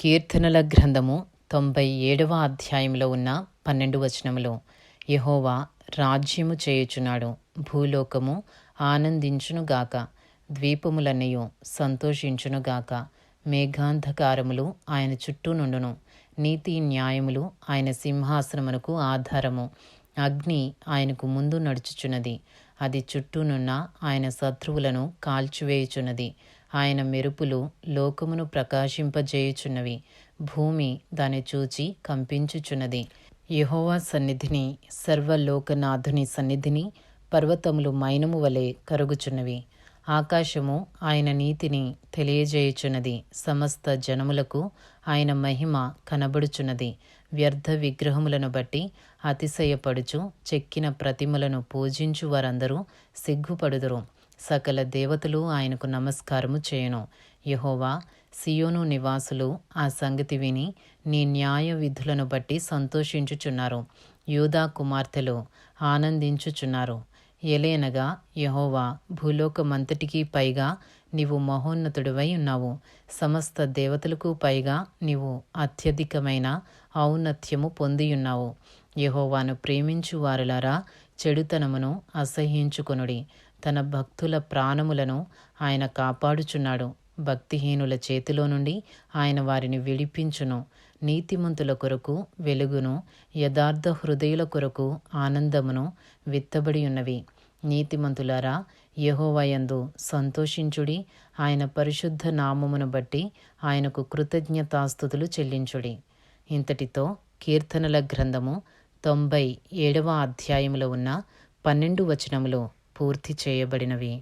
కీర్తనల గ్రంథము తొంభై ఏడవ అధ్యాయంలో ఉన్న పన్నెండు వచనములు. యహోవా రాజ్యము చేయుచున్నాడు భూలోకము ఆనందించునుగాక ద్వీపములన్నయు సంతోషించునుగాక మేఘాంధకారములు ఆయన చుట్టూ నుండును నీతి న్యాయములు ఆయన సింహాసనమునకు ఆధారము. అగ్ని ఆయనకు ముందు నడుచుచున్నది. అది చుట్టూనున్న ఆయన శత్రువులను కాల్చివేయుచున్నది. ఆయన మెరుపులు లోకమును ప్రకాశింపజేయుచున్నవి. భూమి దాని చూచి కంపించుచున్నది. యహోవా సన్నిధిని సర్వలోకనాథుని సన్నిధిని పర్వతములు మైనము వలె కరుగుచున్నవి. ఆకాశము ఆయన నీతిని తెలియజేయుచున్నది. సమస్త జనములకు ఆయన మహిమ కనబడుచున్నది. వ్యర్థ విగ్రహములను బట్టి అతిశయపడుచు చెక్కిన ప్రతిమలను పూజించు వారందరూ సిగ్గుపడుదురు. సకల దేవతలు ఆయనకు నమస్కారము చేయను. యహోవా సియోను నివాసులు ఆ సంగతి విని నీ న్యాయ విధులను బట్టి సంతోషించుచున్నారు. యూదా కుమార్తెలు ఆనందించుచున్నారు. ఎలేనగా యహోవా భూలోకమంతటికీ పైగా నీవు మహోన్నతుడివై ఉన్నావు. సమస్త దేవతలకు పైగా నీవు అత్యధికమైన ఔన్నత్యము పొందియున్నావు యహోవాను ప్రేమించు వారులారా చెడుతనమును అసహ్యించుకొనుడి. తన భక్తుల ప్రాణములను ఆయన కాపాడుచున్నాడు. భక్తిహీనుల చేతిలో నుండి ఆయన వారిని విడిపించును. నీతిమంతుల కొరకు వెలుగును యథార్థ హృదయుల కొరకు ఆనందమును విత్తబడి ఉన్నవి నీతిమంతులారా యహోవయందు సంతోషించుడి ఆయన పరిశుద్ధ నామమును బట్టి ఆయనకు కృతజ్ఞతాస్థుతులు చెల్లించుడి. ఇంతటితో కీర్తనల గ్రంథము తొంభై ఏడవ అధ్యాయములో ఉన్న పన్నెండు వచనములు పూర్తి చేయబడినవి.